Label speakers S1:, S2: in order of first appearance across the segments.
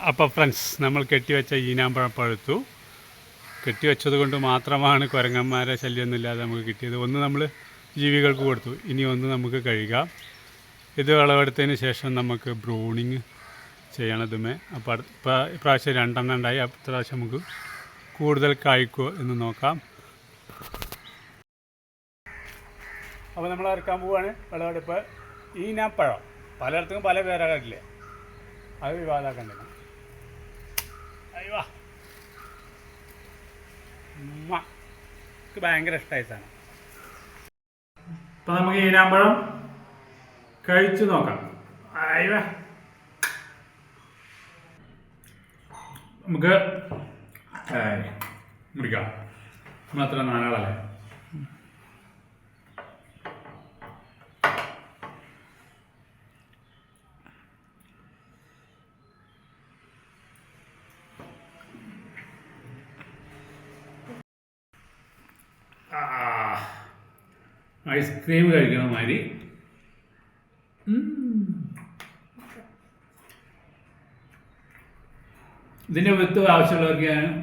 S1: അപ്പോൾ ഫ്രണ്ട്സ് നമ്മൾ കെട്ടിവെച്ച ഈനാമ്പഴം പഴുത്തു. കെട്ടിവെച്ചത് കൊണ്ട് മാത്രമാണ് കുരങ്ങന്മാരെ ശല്യമൊന്നുമില്ലാതെ നമുക്ക് കിട്ടിയത്. ഒന്ന് നമ്മൾ ജീവികൾക്ക് കൊടുത്തു. ഇനി ഒന്ന് നമുക്ക് കഴുകാം. ഇത് വിളവെടുത്തതിന് ശേഷം നമുക്ക് ബ്രൂണിങ് ചെയ്യണതുമേ. അപ്പോൾ അടുത്ത ഇപ്രാ- ഇപ്രാവശ്യം രണ്ടെണ്ണം ഉണ്ടായി. അടുത്ത പ്രാവശ്യം നമുക്ക് കൂടുതൽ കായ്ക്കുമോ എന്ന് നോക്കാം. അപ്പോൾ നമ്മൾ ഇറക്കാൻ പോവുകയാണ് വിളവെടുപ്പ്. പഴം പലയിടത്തും പല പേരാകില്ലേ അത് വിവാദമാക്കണ്ടേ എനിക്ക് ഭയങ്കര ഇഷ്ടമായി സാധനം. അപ്പൊ നമുക്ക് ഈനാമ്പഴം കഴിച്ചു നോക്കാം. അയ്യോ നമുക്ക് മുറിക്കാം. നമ്മളത്ര നാലാളല്ലേ? ഐസ്ക്രീം കഴിക്കണ മാതിരി. ഇതിന്റെ വിത്ത് ആവശ്യമുള്ളവർക്ക് ഞാൻ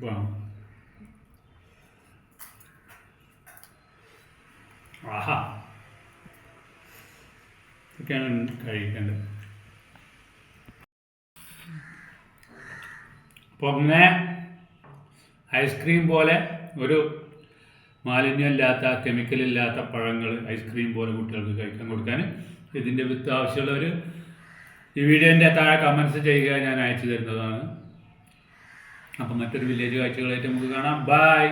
S1: വാ. ആഹാ. ഇതൊക്കെയാണ് കഴിക്കേണ്ടത്. അപ്പോൾ അങ്ങനെ ഐസ്ക്രീം പോലെ ഒരു മാലിന്യമില്ലാത്ത കെമിക്കലില്ലാത്ത പഴങ്ങൾ ഐസ്ക്രീം പോലെ കുട്ടികൾക്ക് കഴിക്കാൻ കൊടുക്കാൻ ഇതിന്റെ വിത്ത് ആവശ്യമുള്ളവർ ഈ വീഡിയോന്റെ താഴെ കമൻസ് ചെയ്യുക ഞാൻ അയച്ചു തരുന്നതാണ്. അപ്പം മറ്റൊരു വില്ലേജ് കാഴ്ചകളായിട്ട് നമുക്ക് കാണാം. ബായ്